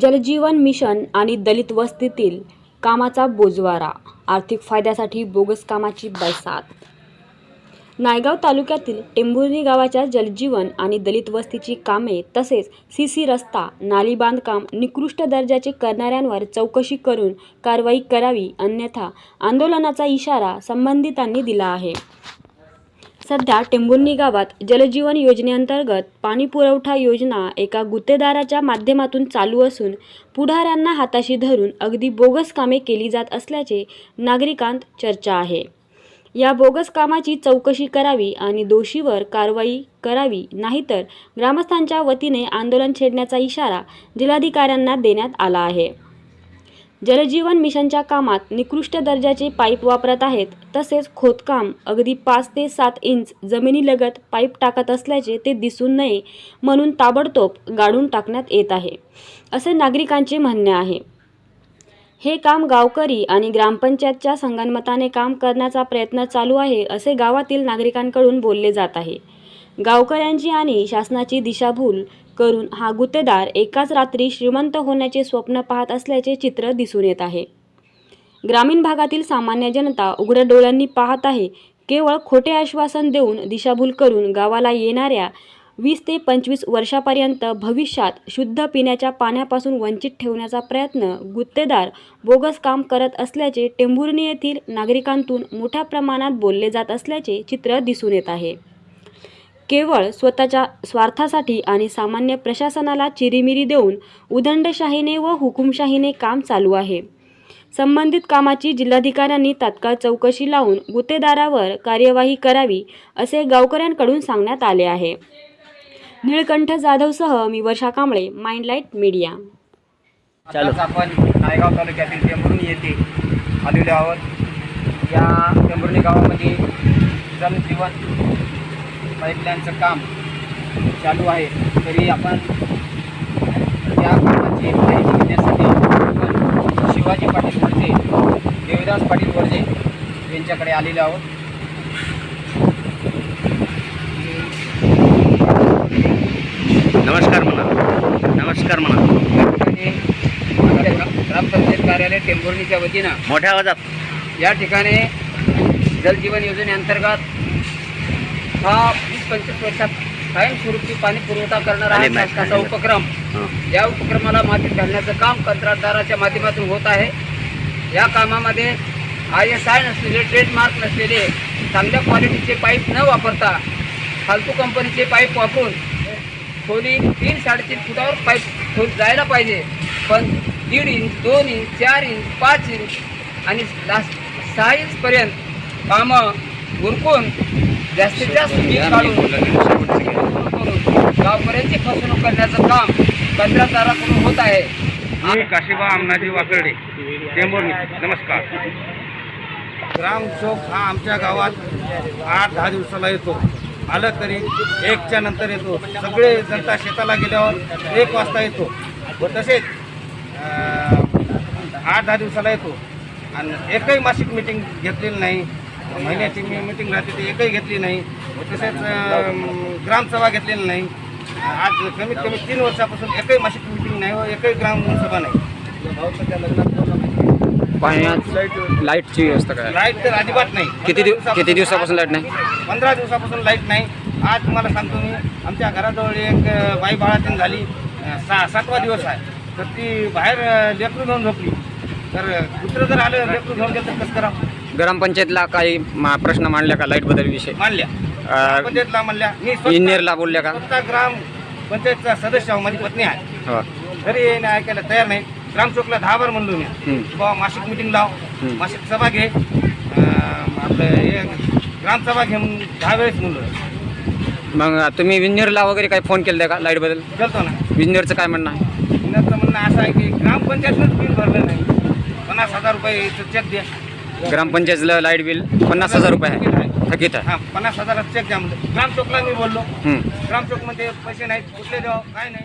जलजीवन mission आणि दलित वस्तीतील कामाचा बोजवारा. आर्थिक फायद्यासाठी बोगस कामाची बैसात नायगाव तालुक्यातील टेंभुर्णी गावाच्या जलजीवन आणि दलित वस्तीची कामे तसेच सी सी रस्ता नाली बांधकाम निकृष्ट दर्जाचे करणाऱ्यांवर चौकशी करून कारवाई करावी अन्यथा आंदोलनाचा इशारा संबंधितांनी दिला आहे. सध्या टेंभुर्णी गावात जलजीवन योजनेअंतर्गत पाणी पुरवठा योजना एका गुत्तेदाराच्या माध्यमातून चालू असून पुढाऱ्यांना हाताशी धरून अगदी बोगस कामे केली जात असल्याचे नागरिकांत चर्चा आहे. या बोगस कामाची चौकशी करावी आणि दोषीवर कारवाई करावी नाहीतर ग्रामस्थांच्या वतीने आंदोलन छेडण्याचा इशारा जिल्हाधिकाऱ्यांना देण्यात आला आहे. जलजीवन मिशनच्या कामात निकृष्ट दर्जाचे पाईप वापरत आहेत. तसेच खोदकाम अगदी पाच ते सात इंच जमिनीलगत पाईप टाकत असल्याचे ते दिसून नये म्हणून ताबडतोब गाडून टाकण्यात येत आहे असे नागरिकांचे म्हणणे आहे. हे काम गावकरी आणि ग्रामपंचायतच्या संगनमताने काम करण्याचा प्रयत्न चालू आहे असे गावातील नागरिकांकडून बोलले जात आहे. गावकऱ्यांची आणि शासनाची दिशाभूल करून हा गुत्तेदार एकाच रात्री श्रीमंत होण्याचे स्वप्न पाहत असल्याचे चित्र दिसून येत आहे. ग्रामीण भागातील सामान्य जनता उघड्या डोळ्यांनी पाहत आहे. केवळ खोटे आश्वासन देऊन दिशाभूल करून गावाला येणाऱ्या वीस ते पंचवीस वर्षापर्यंत भविष्यात शुद्ध पिण्याच्या पाण्यापासून वंचित ठेवण्याचा प्रयत्न गुत्तेदार बोगस काम करत असल्याचे टेंभुर्णी येथील नागरिकांतून मोठ्या प्रमाणात बोलले जात असल्याचे चित्र दिसून येत आहे. केवळ स्वतःच्या स्वार्थासाठी आणि सामान्य प्रशासनाला चिरीमिरी देऊन उदंडशाहीने व हुकुमशाहीने काम चालू आहे. संबंधित कामाची जिल्हाधिकाऱ्यांनी तात्काळ चौकशी लावून गुत्तेदारावर कार्यवाही करावी असे गावकऱ्यांकडून सांगण्यात आले आहे. निळकंठ जाधवसह मी Varsha Kamble mind light media. आपण नायगाव तालुक्यातील टेंभुर्णी येथे आलेलो आहोत. या टेंभुर्णी गावामध्ये जलजीवन पाईपलाईनचं काम चालू आहे तरी आपण त्या कामाची माहिती घेण्यासाठी आपण शिवाजी पाटील वरजे देवदास पाटील वरजे यांच्याकडे आलेलो आहोत. नमस्कार म्हणा. नमस्कार म्हणा. ग्रामपंचायत कार्यालय टेंभुर्णीच्या वतीनं मोठ्या आवाजात. या ठिकाणी जलजीवन योजनेअंतर्गत हा वीस पंचवीस वर्षात कायमस्वरूपी पाणी पुरवठा करणारा हा नाही, शासनाचा. उपक्रम. या उपक्रमाला मातीत घालण्याचं काम कंत्राटदाराच्या माध्यमातून होत आहे या कामामध्ये आय एस आय नसलेले ट्रेडमार्क नसलेले चांगल्या क्वालिटीचे पाईप न वापरता फालतू कंपनीचे पाईप वापरून खोली तीन साडेतीन फुटावर पाईप खोल जायला पाहिजे पण दीड इंच दोन इंच चार इंच पाच इंच आणि लास्ट सहा इंचपर्यंत कामं उरकून जास्तीत जास्त वीज काढून गावकऱ्यांची फसवणूक करण्याचं काम कंत्राटदाराकडून होत आहे. मी काशिबा आमनाजी वाकर्डे टेंभुर्णी नमस्कार. ग्राम चौक हा आमच्या गावात आठ दहा दिवसाला येतो. आलं तरी एकच्या नंतर येतो. सगळे जनता शेताला गेल्यावर एक वाजता येतो. व तसेच आठ दहा दिवसाला येतो. आणि एकही मासिक मिटिंग घेतलेली नाही. महिन्याची मी मिटिंग राहते ती एकही घेतली नाही. तसेच ग्रामसभा घेतलेली नाही. आज कमीत कमी तीन वर्षापासून एकही मासिक मिटिंग नाही व एकही ग्रामसभा नाही. पाण्यात लाईटची व्यवस्था काय? लाइट तर अजिबात नाही. किती दिव किती दिवसापासून लाइट नाही? पंधरा दिवसापासून लाइट नाही. आज तुम्हाला सांगतो मी आमच्या घराजवळ एक बाई बाळातीन झाली. अ, सा सातवा दिवस आहे. तर ती बाहेर लेकरू घेऊन झोपली. तर कुत्रं जर आलं लेकरू घेऊन गेलं तर कसं करावं? ग्रामपंचायतला काही मा- प्रश्न मांडल्या का लाइट बदल विषय? मानल्या अ, पंचायतला म्हणल्या मी स्वतः- इंजिनियरला बोलल्या का? स्वतः ग्राम पंचायतचा सदस्य आहो, माझी पत्नी आहे. हो. तरी नाही ऐकायला तयार नाही. ग्रामचौकला दहा बार म्हणलो मी. हं. बाबा मासिक मिटिंग लाव. हं. मासिक सभा घे. अं, आपलं हे ग्रामसभा घे म्हणून दहा वेळेस म्हणलो. मग तुम्ही इंजिनियरला वगैरे काही फोन केला का लाइट बदल गेलतो ना. इंजिनियरचं काय म्हणणं आहे? पुण्याचं म्हणणं असं आहे की ग्रामपंचायतनंच बिल भरलं नाही. पन्नास हजार रुपये चेक द्या ग्रामपंचायतला लाइट बिल पन्नास हजार रुपये आहे. थकीत आहे. हां पन्नास हजारात चेक द्या म्हणजे ग्रामचौकला मी बोललो. हं. ग्रामचौकमध्ये पैसे नाहीत कुठले द्यावं काय नाही.